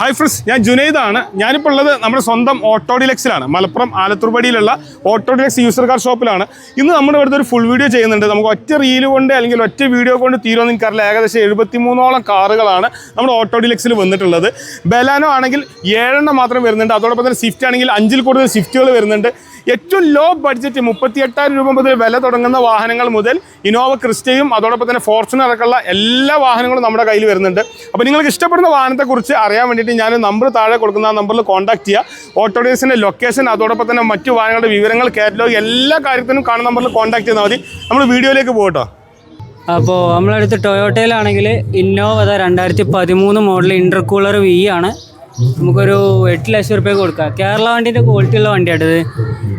Hi friends ഞാൻ ജുനൈദ് ജുനൈദാണ് ഞാനിപ്പോൾ ഉള്ളത് നമ്മുടെ സ്വന്തം ഓട്ടോഡിലക്സിലാണ് മലപ്പുറം ആലത്തൂർപടിയിലുള്ള ഓട്ടോഡിലക്സ് യൂസർ കാർ ഷോപ്പിലാണ് ഇന്ന് നമ്മുടെ ഇവിടുത്തെ ഒരു ഫുൾ വീഡിയോ ചെയ്യുന്നുണ്ട്. നമുക്ക് ഒറ്റ റീൽ കൊണ്ട് അല്ലെങ്കിൽ ഒറ്റ വീഡിയോ കൊണ്ട് തീരുമെന്ന് എനിക്കറിയില്ല. ഏകദേശം എഴുപത്തി മൂന്നോളം കാറുകളാണ് നമ്മുടെ ഓട്ടോഡിലക്സിൽ വന്നിട്ടുള്ളത്. ബലാനോ ആണെങ്കിൽ ഏഴെണ്ണം മാത്രം വരുന്നുണ്ട്. അതോടൊപ്പം തന്നെ സ്വിഫ്റ്റ് ആണെങ്കിൽ അഞ്ചിൽ കൂടുതൽ സ്വിഫ്റ്റുകൾ വരുന്നുണ്ട്. ഏറ്റവും ലോ ബഡ്ജറ്റ് മുപ്പത്തി എട്ടായിരം രൂപ മുതൽ വില തുടങ്ങുന്ന വാഹനങ്ങൾ മുതൽ ഇനോവ ക്രിസ്റ്റയും അതോടൊപ്പം തന്നെ ഫോർച്യൂണർ അടക്കമുള്ള എല്ലാ വാഹനങ്ങളും നമ്മുടെ കയ്യിൽ വരുന്നുണ്ട്. അപ്പോൾ നിങ്ങൾക്ക് ഇഷ്ടപ്പെടുന്ന വാഹനത്തെക്കുറിച്ച് അറിയാൻ വേണ്ടിയിട്ട് ഞാൻ നമ്പർ താഴെ കൊടുക്കുന്ന ആ നമ്പറിൽ കോൺടാക്ട് ചെയ്യുക ഓട്ടോഡേഴ്സിന്റെ ലൊക്കേഷൻ അതോടൊപ്പം തന്നെ മറ്റു വാഹനങ്ങളുടെ വിവരങ്ങൾ കാറ്റലോഗ് എല്ലാ കാര്യത്തിനും കാണുന്ന നമ്പറിൽ കോൺടാക്ട് ചെയ്താൽ മതി. നമ്മൾ വീഡിയോയിലേക്ക് പോകട്ടോ. അപ്പോൾ നമ്മളടുത്ത് ടൊയോട്ടയിലാണെങ്കിൽ ഇന്നോവ അതാ രണ്ടായിരത്തി പതിമൂന്ന് മോഡൽ ഇന്റർകൂളർ വി ആണ്. നമുക്കൊരു എട്ട് ലക്ഷം റുപ്യ കൊടുക്കാം. കേരള വണ്ടീന്റെ ക്വാളിറ്റി ഉള്ള വണ്ടിയാണ് ഇത്.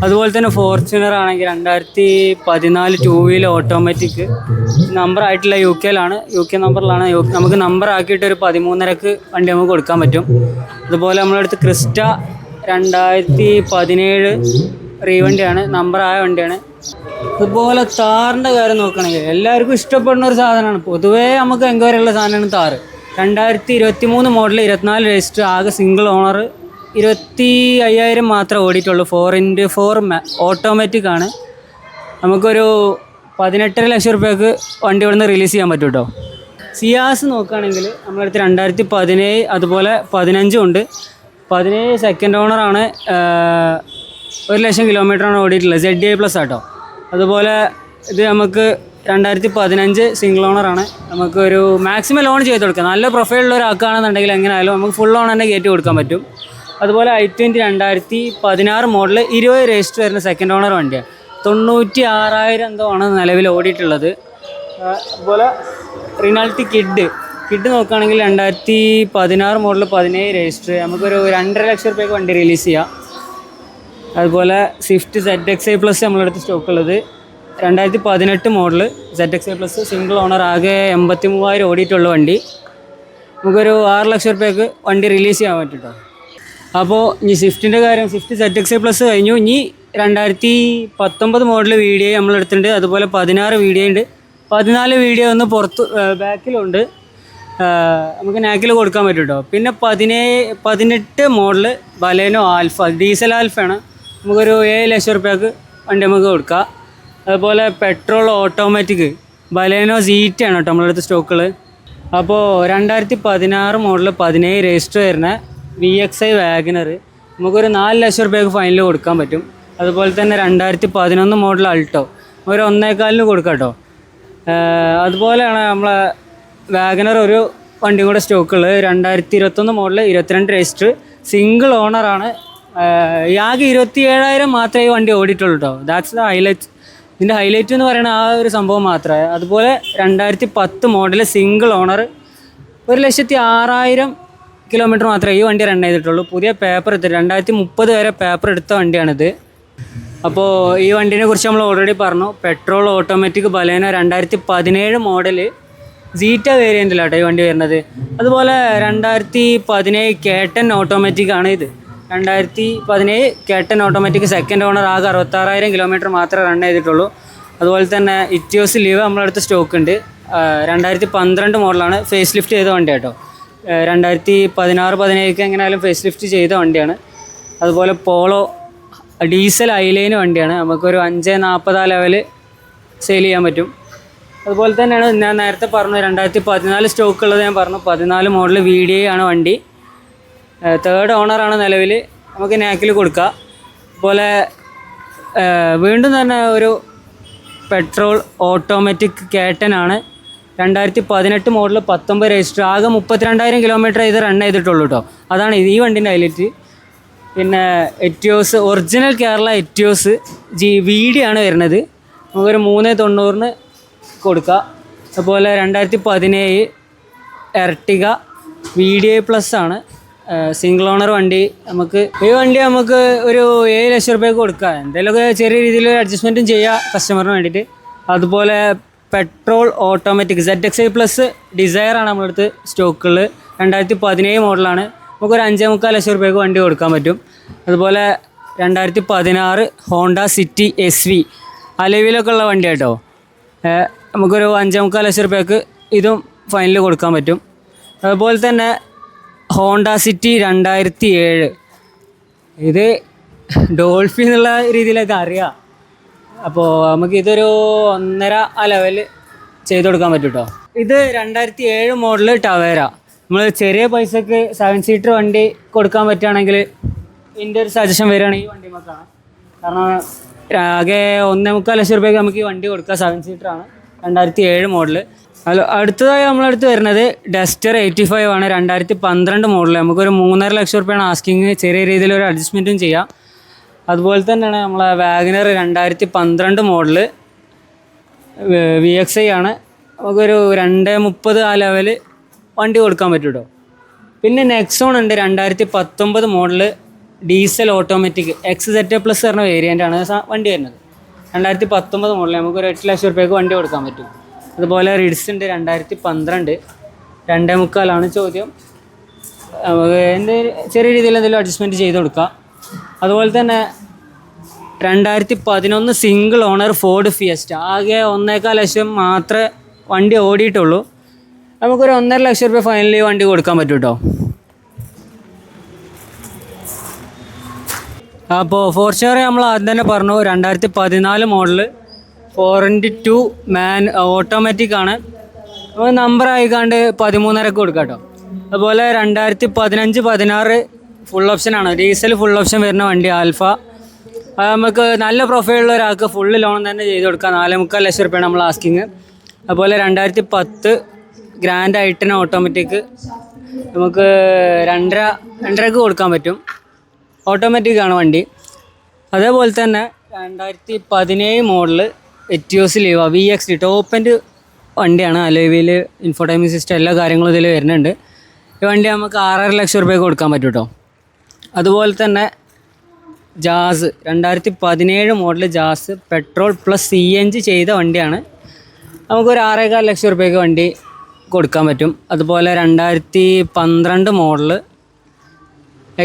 അതുപോലെ തന്നെ ഫോർച്യൂണർ ആണെങ്കിൽ രണ്ടായിരത്തി പതിനാല് ടൂ വീലർ ഓട്ടോമാറ്റിക് നമ്പർ ആയിട്ടുള്ള യു കെയിലാണ് യു കെ നമ്പറിലാണ് നമുക്ക് നമ്പർ ആക്കിയിട്ട് ഒരു പതിമൂന്നരക്ക് വണ്ടി നമുക്ക് കൊടുക്കാൻ പറ്റും. അതുപോലെ നമ്മളടുത്ത് ക്രിസ്റ്റ രണ്ടായിരത്തി പതിനേഴ് റീവണ്ടിയാണ് നമ്പർ ആയ വണ്ടിയാണ്. അതുപോലെ താറിന്റെ കാര്യം നോക്കുകയാണെങ്കിൽ എല്ലാവർക്കും ഇഷ്ടപ്പെടുന്ന ഒരു സാധനമാണ്. പൊതുവേ നമുക്ക് എൻക്വയറി സാധനമാണ് താറ് രണ്ടായിരത്തി ഇരുപത്തി മൂന്ന് മോഡൽ ഇരുപത്തിനാല് രജിസ്റ്റർ ആകെ സിംഗിൾ ഓണർ ഇരുപത്തി അയ്യായിരം മാത്രമേ ഓടിയിട്ടുള്ളൂ. ഫോർ ഇന്റു ഫോർ ഓട്ടോമാറ്റിക് ആണ്. നമുക്കൊരു പതിനെട്ടര ലക്ഷം റുപ്യക്ക് വണ്ടി ഇവിടുന്ന് റിലീസ് ചെയ്യാൻ പറ്റും കേട്ടോ സിയാസ് നോക്കുകയാണെങ്കിൽ നമ്മളടുത്ത് രണ്ടായിരത്തി പതിനേഴ് അതുപോലെ പതിനഞ്ചും ഉണ്ട്. പതിനേഴ് സെക്കൻഡ് ഓണറാണ് ഒരു ലക്ഷം കിലോമീറ്ററാണ് ഓടിയിട്ടുള്ളത്. സെഡ് എ പ്ലസ് ആട്ടോ അതുപോലെ ഇത് നമുക്ക് രണ്ടായിരത്തി പതിനഞ്ച് സിംഗിൾ ഓണറാണ് നമുക്ക് ഒരു മാക്സിമം ലോൺ ചെയ്ത് കൊടുക്കാം. നല്ല പ്രൊഫൈലുള്ള ഒരാൾക്കാണെന്നുണ്ടെങ്കിൽ എങ്ങനെയായാലും നമുക്ക് ഫുൾ ഓൺ തന്നെ കയറ്റി കൊടുക്കാൻ പറ്റും. അതുപോലെ ഐ ട്വന്റി രണ്ടായിരത്തി പതിനാറ് മോഡൽ ഇരുപത് രജിസ്റ്റർ വരുന്ന സെക്കൻഡ് ഓണർ വണ്ടിയാണ് തൊണ്ണൂറ്റി ആറായിരം എന്തോ ആണ് നിലവിൽ ഓടിയിട്ടുള്ളത്. അതുപോലെ റിനാൾട്ടി കിഡ് കിഡ് നോക്കുകയാണെങ്കിൽ രണ്ടായിരത്തി പതിനാറ് മോഡൽ പതിനേഴ് രജിസ്റ്റർ നമുക്കൊരു രണ്ടര ലക്ഷം റുപ്യക്ക് വണ്ടി റിലീസ് ചെയ്യാം. അതുപോലെ Swift Z X I plus നമ്മളടുത്ത് സ്റ്റോക്ക് ഉള്ളത്. രണ്ടായിരത്തി പതിനെട്ട് model Z X A plus single owner ആകെ എൺപത്തി മൂവായിരം ഓടിയിട്ടുള്ള വണ്ടി. നമുക്കൊരു ആറ് ലക്ഷം റുപ്യക്ക് വണ്ടി റിലീസ് ചെയ്യാൻ പറ്റും കേട്ടോ അപ്പോൾ ഇനി സ്വിഫ്റ്റിന്റെ കാര്യം Swift Z X A plus കഴിഞ്ഞു. ഇനി രണ്ടായിരത്തി പത്തൊമ്പത് മോഡൽ വീഡിയോ നമ്മൾ എടുത്തിട്ടുണ്ട് അതുപോലെ പതിനാറ് വീഡിയോ ഉണ്ട്. പതിനാല് വീഡിയോ ഒന്ന് പുറത്ത് ബാക്കിലുണ്ട്. നമുക്ക് നാക്കിൽ കൊടുക്കാൻ പറ്റും കേട്ടോ പിന്നെ പതിനേഴ് പതിനെട്ട് മോഡൽ ബലേനോ ആൽഫ ഡീസൽ ആൽഫയാണ് നമുക്കൊരു ഏഴ് ലക്ഷം റുപ്യക്ക് വണ്ടി നമുക്ക് കൊടുക്കാം. അതുപോലെ പെട്രോൾ ഓട്ടോമാറ്റിക്. ബലേനോ സീറ്റ് ആണ് കേട്ടോ നമ്മളടുത്ത് സ്റ്റോക്കുകൾ അപ്പോൾ രണ്ടായിരത്തി പതിനാറ് മോഡൽ പതിനേഴ് രജിസ്റ്റർ വരുന്ന വി എക്സ് ഐ വാഗനർ നമുക്കൊരു നാല് ലക്ഷം റുപ്യക്ക് ഫൈനൽ കൊടുക്കാൻ പറ്റും. അതുപോലെ തന്നെ രണ്ടായിരത്തി പതിനൊന്ന് മോഡൽ അൾട്ടോ ഒരു ഒന്നേകാലിന് കൊടുക്കാം കേട്ടോ. അതുപോലെയാണ് നമ്മളെ വാഗനർ ഒരു വണ്ടിയും കൂടെ സ്റ്റോക്കുള്ളത് രണ്ടായിരത്തി ഇരുപത്തൊന്ന് മോഡൽ ഇരുപത്തിരണ്ട് രജിസ്റ്റർ സിംഗിൾ ഓണറാണ് ആകെ ഇരുപത്തി ഏഴായിരം മാത്രമേ ഈ വണ്ടി ഓടിയിട്ടുള്ളൂ കേട്ടോ. ദാറ്റ്സ് ദ ഹൈലൈറ്റ് ഇതിന്റെ ഹൈലൈറ്റ് എന്ന് പറയുന്ന ആ ഒരു സംഭവം മാത്രമേ. അതുപോലെ രണ്ടായിരത്തി പത്ത് മോഡൽ സിംഗിൾ ഓണർ ഒരു ലക്ഷത്തി ആറായിരം കിലോമീറ്റർ മാത്രമേ ഈ വണ്ടി റൺ ചെയ്തിട്ടുള്ളൂ. പുതിയ പേപ്പർ എടുത്ത് രണ്ടായിരത്തി മുപ്പത് വരെ പേപ്പർ എടുത്ത വണ്ടിയാണിത്. അപ്പോൾ ഈ വണ്ടീനെ കുറിച്ച് നമ്മൾ ഓൾറെഡി പറഞ്ഞു. പെട്രോൾ ഓട്ടോമാറ്റിക് ബലേന രണ്ടായിരത്തി പതിനേഴ് മോഡൽ സീറ്റ വേരിയന്റിലാട്ടോ ഈ വണ്ടി വരുന്നത്. അതുപോലെ രണ്ടായിരത്തി പതിനേഴ് കേട്ടൻ ഓട്ടോമാറ്റിക് ആണ് ഇത്. രണ്ടായിരത്തി പതിനേഴ് കേട്ടൻ ഓട്ടോമാറ്റിക് സെക്കൻഡ് ഓണർ ആകെ അറുപത്താറായിരം കിലോമീറ്റർ മാത്രമേ റൺ ചെയ്തിട്ടുള്ളൂ. അതുപോലെ തന്നെ ഇറ്റിയോസ് ലീവ് നമ്മളടുത്ത് സ്റ്റോക്ക് ഉണ്ട്. രണ്ടായിരത്തി പന്ത്രണ്ട് മോഡലാണ് ഫേസ് ലിഫ്റ്റ് ചെയ്ത വണ്ടി കേട്ടോ. രണ്ടായിരത്തി പതിനാറ് പതിനേഴൊക്കെ എങ്ങനെയായാലും ഫേസ് ലിഫ്റ്റ് ചെയ്ത വണ്ടിയാണ്. അതുപോലെ പോളോ ഡീസൽ ഐലൈൻ വണ്ടിയാണ്. നമുക്കൊരു അഞ്ച് നാൽപ്പത് ആ ലെവൽ സെയിൽ ചെയ്യാൻ പറ്റും. അതുപോലെ തന്നെയാണ് ഞാൻ നേരത്തെ പറഞ്ഞു രണ്ടായിരത്തി പതിനാല് സ്റ്റോക്ക് ഉള്ളത് ഞാൻ പറഞ്ഞു. പതിനാല് മോഡൽ വി ഡി ആണ് വണ്ടി. തേർഡ് ഓണറാണ് നിലവിൽ നമുക്ക് നാക്കിൽ കൊടുക്കുക അതുപോലെ വീണ്ടും തന്നെ ഒരു പെട്രോൾ ഓട്ടോമാറ്റിക് കേട്ടനാണ് രണ്ടായിരത്തി പതിനെട്ട് മോഡൽ പത്തൊമ്പത് രജിസ്റ്റർ ആകെ മുപ്പത്തിരണ്ടായിരം കിലോമീറ്റർ ഇത് റൺ ചെയ്തിട്ടുള്ളൂ കേട്ടോ അതാണ് ഈ വണ്ടിന്റെ ഹൈലൈറ്റ് പിന്നെ Etios original Kerala Etios G V D ആണ് വരുന്നത്. നമുക്കൊരു മൂന്ന് തൊണ്ണൂറിന് കൊടുക്കുക അതുപോലെ രണ്ടായിരത്തി പതിനേഴ് Ertiga V D I plus ആണ്. സിംഗിൾ ഓണർ വണ്ടി നമുക്ക് ഈ വണ്ടി നമുക്ക് ഒരു ഏഴ് ലക്ഷം രൂപയ്ക്ക് കൊടുക്കാം. എന്തെങ്കിലുമൊക്കെ ചെറിയ രീതിയിൽ അഡ്ജസ്റ്റ്മെന്റും ചെയ്യാം കസ്റ്റമറിന് വേണ്ടിയിട്ട്. അതുപോലെ petrol automatic Z X I plus ഡിസയറാണ് നമ്മളടുത്ത് സ്റ്റോക്കുകൾ രണ്ടായിരത്തി പതിനേഴ് മോഡലാണ് നമുക്കൊരു അഞ്ചേ മുക്കാൽ ലക്ഷം രൂപയ്ക്ക് വണ്ടി കൊടുക്കാൻ പറ്റും. അതുപോലെ രണ്ടായിരത്തി പതിനാറ് ഹോണ്ട സിറ്റി എസ് വി അലവിലൊക്കെ ഉള്ള വണ്ടി കേട്ടോ. നമുക്കൊരു അഞ്ചേ മുക്കാൽ ലക്ഷം റുപ്യക്ക് ഇതും ഫൈനൽ കൊടുക്കാൻ പറ്റും. അതുപോലെ തന്നെ ഹോണ്ട സിറ്റി രണ്ടായിരത്തി ഏഴ് ഇത് ഡോൾഫി എന്നുള്ള രീതിയിലൊക്കെ അറിയാം. അപ്പോൾ നമുക്ക് ഇതൊരു ഒന്നര ആ ലെവൽ ചെയ്ത് കൊടുക്കാൻ പറ്റും കേട്ടോ ഇത് രണ്ടായിരത്തി ഏഴ് മോഡൽ ടവേര. നമ്മൾ ചെറിയ പൈസക്ക് സെവൻ സീറ്റർ വണ്ടി കൊടുക്കാൻ പറ്റുകയാണെങ്കിൽ എന്റെ ഒരു സജഷൻ വരികയാണെങ്കിൽ ഈ വണ്ടി നമുക്കാണ് കാരണം ആകെ ഒന്നേ മുക്കാൽ ലക്ഷം രൂപയ്ക്ക് നമുക്ക് ഈ വണ്ടി കൊടുക്കാം സെവൻ സീറ്ററാണ് രണ്ടായിരത്തി ഏഴ് മോഡൽ അല്ല അടുത്തതായി നമ്മളടുത്ത് വരുന്നത് ഡസ്റ്റർ എയ്റ്റി ഫൈവ് ആണ്. രണ്ടായിരത്തി പന്ത്രണ്ട് മോഡൽ നമുക്കൊരു മൂന്നര ലക്ഷം റുപ്യാണ് ആസ്കിങ് ചെറിയ രീതിയിൽ ഒരു അഡ്ജസ്റ്റ്മെന്റും ചെയ്യാം. അതുപോലെ തന്നെയാണ് നമ്മളെ വാഗനർ രണ്ടായിരത്തി പന്ത്രണ്ട് മോഡൽ വി എക്സ് ഐ ആണ്. നമുക്കൊരു രണ്ട് മുപ്പത് ആ ലെവൽ വണ്ടി കൊടുക്കാൻ പറ്റും കേട്ടോ പിന്നെ നെക്സോൺ ഉണ്ട്. രണ്ടായിരത്തി പത്തൊമ്പത് model diesel automatic X Z plus പറഞ്ഞ വേരിയന്റ് ആണ്. വണ്ടി വരുന്നത്. രണ്ടായിരത്തി പത്തൊമ്പത് മോഡൽ നമുക്കൊരു എട്ട് ലക്ഷം റുപ്യക്ക് വണ്ടി കൊടുക്കാൻ പറ്റും. അതുപോലെ റിഡ്സ് ഉണ്ട് രണ്ടായിരത്തി പന്ത്രണ്ട് രണ്ടേ മുക്കാലാണ് ചോദ്യം. എന്ത് ചെറിയ രീതിയിൽ എന്തെങ്കിലും അഡ്ജസ്റ്റ്മെന്റ് ചെയ്ത് കൊടുക്കാം. അതുപോലെ തന്നെ രണ്ടായിരത്തി പതിനൊന്ന് സിംഗിൾ ഓണർ ഫോർഡ് ഫിയസ്റ്റ ആകെ ഒന്നേക്കാൽ ലക്ഷം മാത്രമേ വണ്ടി ഓടിയിട്ടുള്ളൂ. നമുക്കൊരു ഒന്നര ലക്ഷം രൂപ ഫൈനലി വണ്ടി കൊടുക്കാൻ പറ്റും കേട്ടോ അപ്പോൾ ഫോർച്യൂണർ നമ്മൾ ആദ്യം തന്നെ പറഞ്ഞു രണ്ടായിരത്തി പതിനാല് മോഡൽ ഫോർ ഇന്റു ടു മാൻ ഓട്ടോമാറ്റിക് ആണ്. നമുക്ക് നമ്പർ ആയിക്കാണ്ട് പതിമൂന്നരക്ക് കൊടുക്കാം കേട്ടോ അതുപോലെ രണ്ടായിരത്തി പതിനഞ്ച് പതിനാറ് ഫുൾ ഓപ്ഷൻ ആണ്. ഡീസൽ ഫുൾ ഓപ്ഷൻ വരുന്ന വണ്ടി ആൽഫ അത് നമുക്ക് നല്ല പ്രൊഫൈലുള്ള ഒരാൾക്ക് ഫുള്ള് ലോൺ തന്നെ ചെയ്ത് കൊടുക്കാം. നാല് മുക്കാൽ ലക്ഷം റുപ്യാണ് നമ്മൾ ആസ്കിങ് അതുപോലെ രണ്ടായിരത്തി പത്ത് ഗ്രാൻഡ് ഐട്ടൻ ഓട്ടോമാറ്റിക് നമുക്ക് രണ്ടര രണ്ടരക്ക് കൊടുക്കാൻ പറ്റും. ഓട്ടോമാറ്റിക്കാണ് വണ്ടി. അതേപോലെ തന്നെ രണ്ടായിരത്തി പതിനേഴ് model Etios Liva V X D top end വണ്ടിയാണ്. അലോവിയിൽ ഇൻഫോടൈമിംഗ് സിസ്റ്റം എല്ലാ കാര്യങ്ങളും ഇതിൽ വരുന്നുണ്ട്. ഈ വണ്ടി നമുക്ക് ആറര ലക്ഷം രൂപ കൊടുക്കാൻ പറ്റും കേട്ടോ അതുപോലെ തന്നെ ജാസ് രണ്ടായിരത്തി പതിനേഴ് model Jazz petrol plus C N G ചെയ്ത വണ്ടിയാണ്. നമുക്കൊരു ആറേകാൽ ലക്ഷം റുപ്യക്ക് വണ്ടി കൊടുക്കാൻ പറ്റും. അതുപോലെ രണ്ടായിരത്തി പന്ത്രണ്ട് model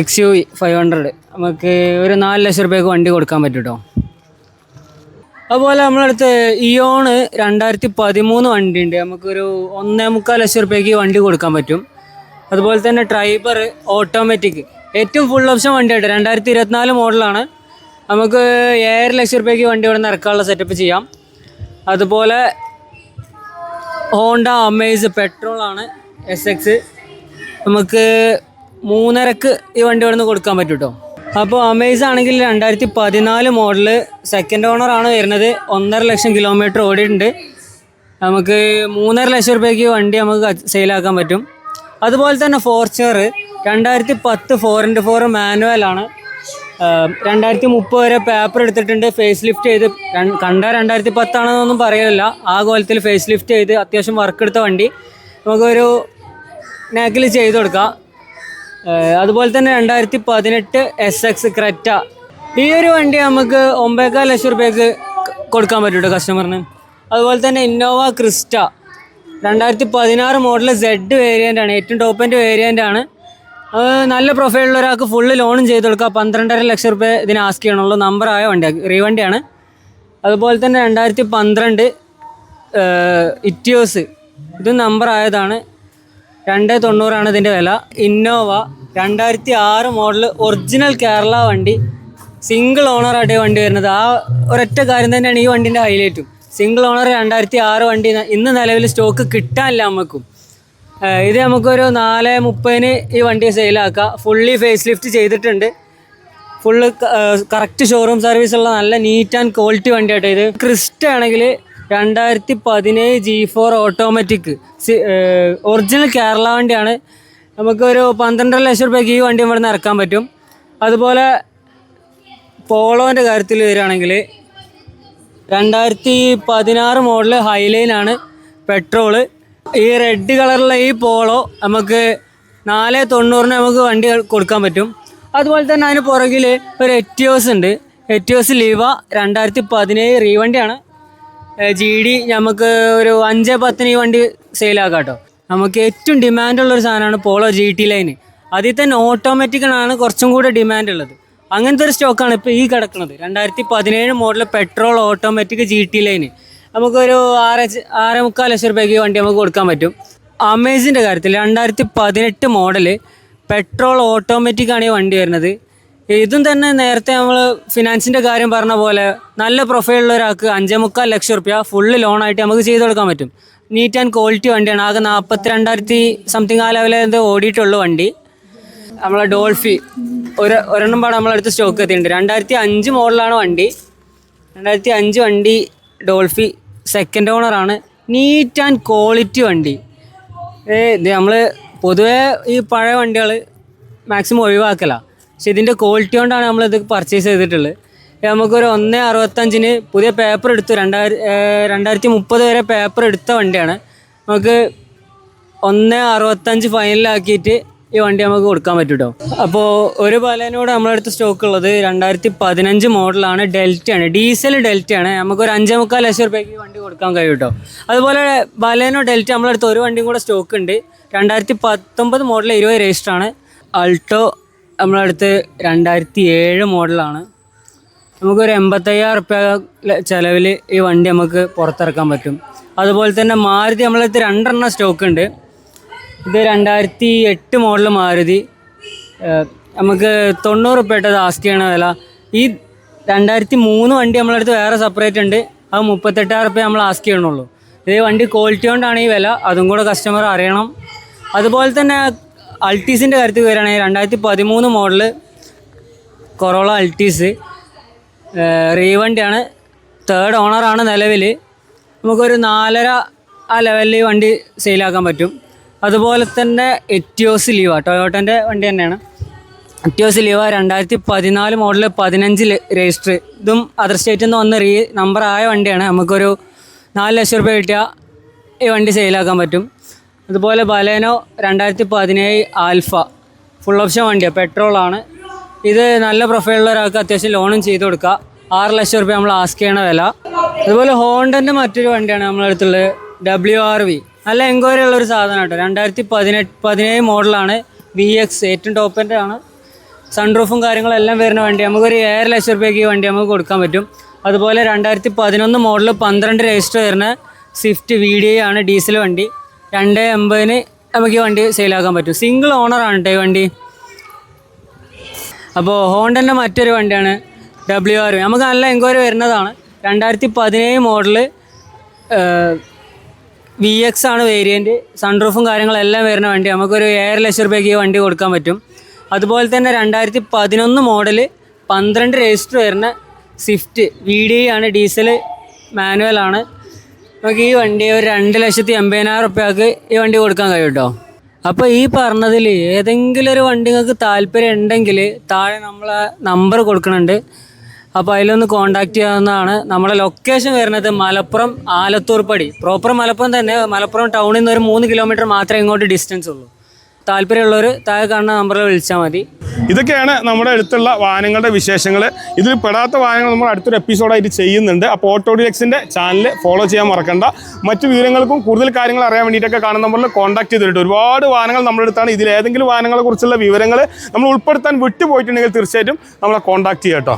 X U five hundred നമുക്ക് ഒരു നാല് ലക്ഷം റുപ്യക്ക് വണ്ടി കൊടുക്കാൻ പറ്റും കേട്ടോ അതുപോലെ നമ്മളടുത്ത് ഇയോണ് രണ്ടായിരത്തി പതിമൂന്ന് വണ്ടി ഉണ്ട് നമുക്കൊരു ഒന്നേ മുക്കാൽ ലക്ഷം റുപ്യക്ക് വണ്ടി കൊടുക്കാൻ പറ്റും. അതുപോലെ തന്നെ ഡ്രൈവർ ഓട്ടോമാറ്റിക്. ഏറ്റവും ഫുൾ ഓപ്ഷൻ വണ്ടിയായിട്ട് രണ്ടായിരത്തി ഇരുപത്തിനാല് മോഡലാണ്. നമുക്ക് ഏഴര ലക്ഷം റുപ്യക്ക് വണ്ടി ഇവിടെ ഇറക്കാനുള്ള സെറ്റപ്പ് ചെയ്യാം. അതുപോലെ ഹോണ്ട അമേസ് പെട്രോളാണ് എസ് എക്സ് നമുക്ക് മൂന്നരക്ക് ഈ വണ്ടി ഇവിടെ നിന്ന് കൊടുക്കാൻ പറ്റും കേട്ടോ അപ്പോൾ അമേസ് ആണെങ്കിൽ രണ്ടായിരത്തി പതിനാല് മോഡൽ സെക്കൻഡ് ഓണർ ആണ് വരുന്നത്. ഒന്നര ലക്ഷം കിലോമീറ്റർ ഓടിയിട്ടുണ്ട്. നമുക്ക് മൂന്നര ലക്ഷം രൂപയ്ക്ക് വണ്ടി നമുക്ക് സെയിലാക്കാൻ പറ്റും. അതുപോലെ തന്നെ ഫോർച്യൂണർ രണ്ടായിരത്തി പത്ത് ഫോർ ഇന്റു ഫോർ മാനുവലാണ് രണ്ടായിരത്തി മുപ്പത് വരെ പേപ്പർ എടുത്തിട്ടുണ്ട്. ഫേസ് ലിഫ്റ്റ് ചെയ്ത് കണ്ട രണ്ടായിരത്തി പത്താണെന്നൊന്നും പറയില്ല ആ കോലത്തിൽ ഫേസ് ലിഫ്റ്റ് ചെയ്ത് അത്യാവശ്യം വർക്ക് എടുത്ത വണ്ടി. നമുക്കൊരു നാക്കിൽ ചെയ്ത് കൊടുക്കാം. അതുപോലെ തന്നെ രണ്ടായിരത്തി പതിനെട്ട് എസ് എക്സ് ക്രെറ്റ ഈ ഒരു വണ്ടി നമുക്ക് ഒമ്പേക്കാൽ ലക്ഷം രൂപയ്ക്ക് കൊടുക്കാൻ പറ്റും കസ്റ്റമറിന് അതുപോലെ തന്നെ ഇന്നോവ ക്രിസ്റ്റ രണ്ടായിരത്തി പതിനാറ് മോഡൽ സെഡ് വേരിയന്റ് ആണ് ഏറ്റവും ടോപ്പ് എന്റെ വേരിയന്റ് ആണ്. നല്ല പ്രൊഫൈലുള്ള ഒരാൾക്ക് ഫുള്ള് ലോണും ചെയ്ത് കൊടുക്കുക പന്ത്രണ്ടര ലക്ഷം രൂപ ഇതിന് ആസ്ക് ചെയ്യണുള്ളൂ. നമ്പറായ വണ്ടിയാണ് റീ വണ്ടിയാണ് അതുപോലെ തന്നെ രണ്ടായിരത്തി പന്ത്രണ്ട് ഇറ്റിയോസ് ഇത് നമ്പർ ആയതാണ്. രണ്ട് തൊണ്ണൂറാണ് ഇതിന്റെ വില. ഇന്നോവ രണ്ടായിരത്തി ആറ് മോഡൽ ഒറിജിനൽ കേരള വണ്ടി സിംഗിൾ ഓണറായിട്ട് വണ്ടി വരുന്നത്. ആ ഒരൊറ്റ കാര്യം തന്നെയാണ് ഈ വണ്ടിന്റെ ഹൈലൈറ്റും സിംഗിൾ ഓണർ രണ്ടായിരത്തി ആറ് വണ്ടി ഇന്ന് നിലവിൽ സ്റ്റോക്ക് കിട്ടാനില്ല നമുക്കും ഇത് നമുക്കൊരു നാല് മുപ്പതിന് ഈ വണ്ടി സെയിലാക്കാം ഫുള്ളി ഫേസ് ലിഫ്റ്റ് ചെയ്തിട്ടുണ്ട്. ഫുള്ള് കറക്റ്റ് ഷോറൂം സർവീസ് ഉള്ള നല്ല നീറ്റ് ആൻഡ് ക്വാളിറ്റി വണ്ടിയായിട്ട് ഇത്. ക്രിസ്റ്റ ആണെങ്കിൽ രണ്ടായിരത്തി പതിനേഴ് G four automatic original Kerala വണ്ടിയാണ്. നമുക്കൊരു പന്ത്രണ്ടര ലക്ഷം രൂപയ്ക്ക് ഈ വണ്ടി ഇവിടെ നിന്ന് ഇറക്കാൻ പറ്റും. അതുപോലെ പോളോന്റെ കാര്യത്തിൽ വരികയാണെങ്കിൽ രണ്ടായിരത്തി പതിനാറ് മോഡൽ ഹൈലൈനാണ് പെട്രോൾ ഈ റെഡ് കളറിലുള്ള ഈ പോളോ നമുക്ക് നാല് തൊണ്ണൂറിന് നമുക്ക് വണ്ടി കൊടുക്കാൻ പറ്റും. അതുപോലെ തന്നെ അതിന് പുറകിൽ ഒരു എറ്റിയോസ് ഉണ്ട്. എറ്റിയോസ് ലീവ രണ്ടായിരത്തി പതിനേഴ് റീവണ്ടിയാണ് ജി ഡി നമുക്ക് ഒരു അഞ്ച് പത്തിന് ഈ വണ്ടി സെയിലാക്കാം കേട്ടോ നമുക്ക് ഏറ്റവും ഡിമാൻഡുള്ള ഒരു സാധനമാണ് പോളോ ജി ടി ലൈന് അതിൽ തന്നെ ഓട്ടോമാറ്റിക്കാണ് കുറച്ചും കൂടെ ഡിമാൻഡ് ഉള്ളത്. അങ്ങനത്തെ ഒരു സ്റ്റോക്കാണ് ഇപ്പോൾ ഈ കിടക്കുന്നത്. രണ്ടായിരത്തി പതിനേഴ് model petrol automatic G T line നമുക്കൊരു ആറ് ആറ് മുക്കാൽ ലക്ഷം രൂപയ്ക്ക് വണ്ടി നമുക്ക് കൊടുക്കാൻ പറ്റും. അമേസിന്റെ കാര്യത്തിൽ രണ്ടായിരത്തി പതിനെട്ട് മോഡൽ പെട്രോൾ ഓട്ടോമാറ്റിക്കാണ് ഈ വണ്ടി വരുന്നത്. ഇതും തന്നെ നേരത്തെ നമ്മൾ ഫിനാൻസിന്റെ കാര്യം പറഞ്ഞ പോലെ നല്ല പ്രൊഫൈലുള്ള ഒരാൾക്ക് അഞ്ചേ മുക്കാൽ ലക്ഷം റുപ്യ ഫുള്ള് ലോണായിട്ട് നമുക്ക് ചെയ്തു കൊടുക്കാൻ പറ്റും. നീറ്റ് ആൻഡ് ക്വാളിറ്റി വണ്ടിയാണ്. ആകെ നാൽപ്പത്തി രണ്ടായിരത്തി സംതിങ് ആ ലെവലിൽ ഓടിയിട്ടുള്ളൂ വണ്ടി. നമ്മളെ ഡോൾഫി ഒരു ഒരെണ്ണം പാടെ നമ്മളടുത്ത് സ്റ്റോക്ക് എത്തിയിട്ടുണ്ട്. രണ്ടായിരത്തി അഞ്ച് മോഡലാണ് വണ്ടി. രണ്ടായിരത്തി അഞ്ച് വണ്ടി ഡോൾഫി സെക്കൻഡ് ഓണറാണ് നീറ്റ് ആൻഡ് ക്വാളിറ്റി വണ്ടി. ഇത് നമ്മൾ പൊതുവേ ഈ പഴയ വണ്ടികൾ മാക്സിമം ഒഴിവാക്കല. പക്ഷെ ഇതിന്റെ ക്വാളിറ്റി കൊണ്ടാണ് നമ്മളിത് പർച്ചേസ് ചെയ്തിട്ടുള്ളത്. നമുക്കൊരു ഒന്ന് അറുപത്തഞ്ചിന് പുതിയ പേപ്പർ എടുത്തു. രണ്ടായിരം രണ്ടായിരത്തി മുപ്പത് വരെ പേപ്പർ എടുത്ത വണ്ടിയാണ്. നമുക്ക് ഒന്ന് അറുപത്തഞ്ച് ഫൈനലാക്കിയിട്ട് ഈ വണ്ടി നമുക്ക് കൊടുക്കാൻ പറ്റും കേട്ടോ അപ്പോൾ ഒരു പലനോട് നമ്മുടെ അടുത്ത് സ്റ്റോക്ക് ഉള്ളത് രണ്ടായിരത്തി പതിനഞ്ച് മോഡലാണ് ഡെൽറ്റയാണ്. ഡീസൽ ഡെൽറ്റയാണ്. നമുക്കൊരു അഞ്ചേ മുക്കാൽ ലക്ഷം റുപ്യക്ക് ഈ വണ്ടി കൊടുക്കാൻ കഴിയും കേട്ടോ അതുപോലെ ബലേനോ ഡെൽറ്റ നമ്മളടുത്ത് ഒരു വണ്ടിയും കൂടെ സ്റ്റോക്ക് ഉണ്ട്. രണ്ടായിരത്തി പത്തൊമ്പത് മോഡൽ ഇരുപത് രജിസ്റ്റർ ആണ്. അൾട്ടോ നമ്മളെ അടുത്ത് രണ്ടായിരത്തി ഏഴ് മോഡലാണ്. നമുക്കൊരു എൺപത്തയ്യായിരം റുപ്യ ചിലവിൽ ഈ വണ്ടി നമുക്ക് പുറത്തിറക്കാൻ പറ്റും. അതുപോലെ തന്നെ മാരുതി നമ്മളടുത്ത് രണ്ടെണ്ണം സ്റ്റോക്ക് ഉണ്ട് ഇത് രണ്ടായിരത്തി എട്ട് മോഡൽ മാരുതി നമുക്ക് തൊണ്ണൂറ് റുപ്യട്ടത് ദാസ്തിയാണ് വില. ഈ രണ്ടായിരത്തി മൂന്ന് വണ്ടി നമ്മളടുത്ത് വേറെ സെപ്പറേറ്റ് ഉണ്ട്. അത് മുപ്പത്തെട്ടായിരം റുപ്യ നമ്മൾ ആസ്ക് ചെയ്യണുള്ളൂ ഇത് വണ്ടി ക്വാളിറ്റി കൊണ്ടാണ് ഈ വില. അതും കൂടെ കസ്റ്റമർ അറിയണം. അതുപോലെ തന്നെ അൾട്ടീസിന്റെ കാര്യത്തിൽ വരികയാണെങ്കിൽ രണ്ടായിരത്തി പതിമൂന്ന് മോഡൽ കൊറോള അൾട്ടീസ് റീവണ്ടിയാണ്. തേർഡ് ഓണറാണ് നിലവിൽ. നമുക്കൊരു നാലര ആ ലെവലിൽ വണ്ടി സെയിലാക്കാൻ പറ്റും. അതുപോലെ തന്നെ എറ്റിയോസ് ലീവ ടൊയോട്ടന്റെ വണ്ടി തന്നെയാണ്. എറ്റിയോസ് ലീവ രണ്ടായിരത്തി പതിനാല് മോഡൽ പതിനഞ്ച് രജിസ്റ്റർ ഇതും അതർ സ്റ്റേറ്റിൽ നിന്ന് വന്ന റീ നമ്പറായ വണ്ടിയാണ്. നമുക്കൊരു നാല് ലക്ഷം രൂപ കിട്ടിയാൽ ഈ വണ്ടി സെയിലാക്കാൻ പറ്റും. അതുപോലെ ബലേനോ രണ്ടായിരത്തി പതിനേഴ് ആൽഫ ഫുൾ ഓപ്ഷൻ വണ്ടിയാണ് പെട്രോളാണ് ഇത് നല്ല പ്രൊഫൈലുള്ള ഒരാൾക്ക് അത്യാവശ്യം ലോണും ചെയ്ത് കൊടുക്കുക ആറ് ലക്ഷം റുപ്യ നമ്മൾ ആസ്ക് ചെയ്യണ വില. അതുപോലെ ഹോണ്ടന്റെ മറ്റൊരു വണ്ടിയാണ് നമ്മളടുത്തുള്ളത് ഡബ്ല്യു ആർ വി നല്ല എൻക്വയറി ഉള്ള ഒരു സാധനം കേട്ടോ. രണ്ടായിരത്തി പതിനെട്ട് പതിനേഴ് മോഡലാണ് വി എക്സ് ഏറ്റവും ടോപ്പിന്റെ ആണ്. സൺറൂഫും കാര്യങ്ങളും എല്ലാം വരുന്ന വണ്ടി. നമുക്കൊരു ഏഴര ലക്ഷം റുപ്യക്ക് ഈ വണ്ടി നമുക്ക് കൊടുക്കാൻ പറ്റും. അതുപോലെ രണ്ടായിരത്തി പതിനൊന്ന് മോഡൽ പന്ത്രണ്ട് രജിസ്റ്റർ വരുന്ന സ്വിഫ്റ്റ് വി ഡി ആണ് ഡീസൽ വണ്ടി. രണ്ട് എൺപതിന് നമുക്ക് ഈ വണ്ടി സെയിലാക്കാൻ പറ്റും. സിംഗിൾ ഓണറാണ് കേട്ടോ ഈ വണ്ടി. അപ്പോൾ ഹോണ്ടന്റെ മറ്റൊരു വണ്ടിയാണ് ഡബ്ല്യു ആർ നമുക്ക് നല്ല എൻക്വയറി വരുന്നതാണ്. രണ്ടായിരത്തി പതിനേഴ് മോഡൽ വി എക്സ് ആണ് വേരിയന്റ് സൺറൂഫും കാര്യങ്ങളെല്ലാം വരുന്ന വണ്ടി. നമുക്കൊരു ഏഴര ലക്ഷം രൂപയ്ക്ക് ഈ വണ്ടി കൊടുക്കാൻ പറ്റും. അതുപോലെ തന്നെ രണ്ടായിരത്തി പതിനൊന്ന് മോഡൽ പന്ത്രണ്ട് രജിസ്റ്റർ വരുന്ന സ്വിഫ്റ്റ് വി ഡി ആണ്. ഡീസൽ മാനുവലാണ് നമുക്ക് ഈ വണ്ടി ഒരു രണ്ട് ലക്ഷത്തി എൺപതിനായിരം റുപ്യക്ക് ഈ വണ്ടി കൊടുക്കാൻ കഴിയും കേട്ടോ അപ്പോൾ ഈ പറഞ്ഞതിൽ ഏതെങ്കിലും ഒരു വണ്ടി നിങ്ങൾക്ക് താല്പര്യം ഉണ്ടെങ്കിൽ താഴെ നമ്മളെ നമ്പർ കൊടുക്കുന്നുണ്ട്. അപ്പോൾ അതിലൊന്ന് കോണ്ടാക്ട് ചെയ്യാവുന്നതാണ്. നമ്മുടെ ലൊക്കേഷൻ വരുന്നത് മലപ്പുറം ആലത്തൂർപ്പടി പ്രോപ്പർ മലപ്പുറം തന്നെ. മലപ്പുറം ടൗണിൽ നിന്ന് ഒരു മൂന്ന് കിലോമീറ്റർ മാത്രമേ ഇങ്ങോട്ട് ഡിസ്റ്റൻസ് ഉള്ളൂ. താല്പര്യമുള്ളവർ താഴെ കാണുന്ന നമ്പറിൽ വിളിച്ചാൽ മതി. ഇതൊക്കെയാണ് നമ്മുടെ അടുത്തുള്ള വാഹനങ്ങളുടെ വിശേഷങ്ങൾ ഇതിൽ പെടാത്ത വാഹനങ്ങൾ നമ്മൾ അടുത്തൊരു എപ്പിസോഡായിട്ട് ചെയ്യുന്നുണ്ട്. അപ്പോൾ ഓട്ടോഡിയക്സിന്റെ ചാനൽ ഫോളോ ചെയ്യാൻ മറക്കണ്ട. മറ്റു വിവരങ്ങൾക്കും കൂടുതൽ കാര്യങ്ങൾ അറിയാൻ വേണ്ടിയിട്ടൊക്കെ കാണുന്ന നമ്പറിൽ കോൺടാക്ട് ചെയ്തിട്ടുണ്ട്. ഒരുപാട് വാഹനങ്ങൾ നമ്മുടെ അടുത്താണ്. ഇതിൽ ഏതെങ്കിലും വാഹനങ്ങളെക്കുറിച്ചുള്ള വിവരങ്ങൾ നമ്മൾ ഉൾപ്പെടുത്താൻ വിട്ടുപോയിട്ടുണ്ടെങ്കിൽ തീർച്ചയായിട്ടും നമ്മളെ കോൺടാക്ട് ചെയ്യാം കേട്ടോ.